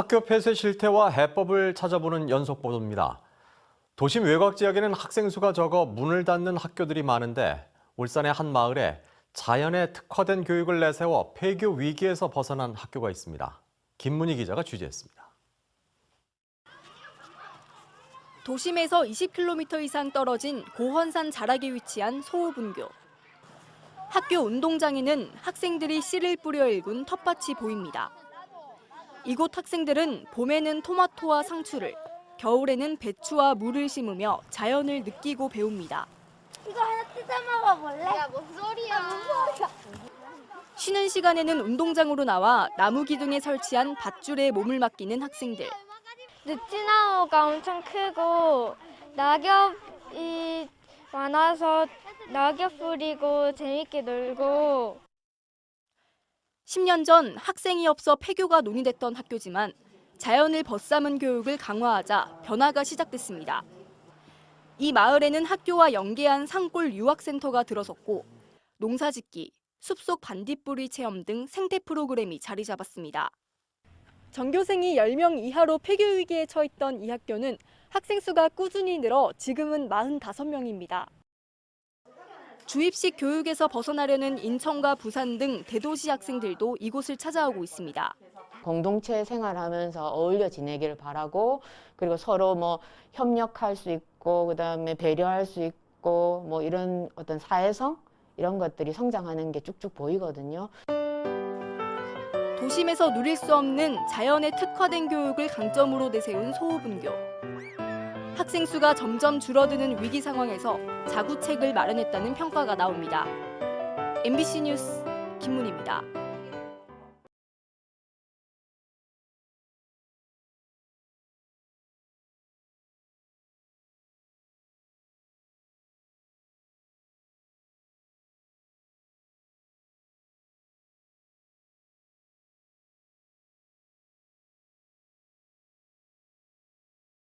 학교 폐쇄 실태와 해법을 찾아보는 연속 보도입니다. 도심 외곽 지역에는 학생 수가 적어 문을 닫는 학교들이 많은데 울산의 한 마을에 자연에 특화된 교육을 내세워 폐교 위기에서 벗어난 학교가 있습니다. 김문희 기자가 취재했습니다. 도심에서 20km 이상 떨어진 고헌산 자락에 위치한 소호분교. 학교 운동장에는 학생들이 씨를 뿌려 일군 텃밭이 보입니다. 이곳 학생들은 봄에는 토마토와 상추를, 겨울에는 배추와 물을 심으며 자연을 느끼고 배웁니다. 이거 하나 뜯어 먹어볼래? 야, 뭔 소리야. 쉬는 시간에는 운동장으로 나와 나무 기둥에 설치한 밧줄에 몸을 맡기는 학생들. 늪지나무가 엄청 크고 낙엽이 많아서 낙엽 뿌리고 재밌게 놀고 10년 전 학생이 없어 폐교가 논의됐던 학교지만 자연을 벗삼은 교육을 강화하자 변화가 시작됐습니다. 이 마을에는 학교와 연계한 산골 유학센터가 들어섰고 농사짓기, 숲속 반딧불이 체험 등 생태 프로그램이 자리 잡았습니다. 전교생이 10명 이하로 폐교 위기에 처했던 이 학교는 학생 수가 꾸준히 늘어 지금은 45명입니다. 주입식 교육에서 벗어나려는 인천과 부산 등 대도시 학생들도 이곳을 찾아오고 있습니다. 공동체 생활하면서 어울려 지내기를 바라고 그리고 서로 뭐 협력할 수 있고 그다음에 배려할 수 있고 뭐 이런 어떤 사회성 이런 것들이 성장하는 게 쭉쭉 보이거든요. 도심에서 누릴 수 없는 자연에 특화된 교육을 강점으로 내세운 소호분교. 학생 수가 점점 줄어드는 위기 상황에서 자구책을 마련했다는 평가가 나옵니다. MBC 뉴스 김문희입니다.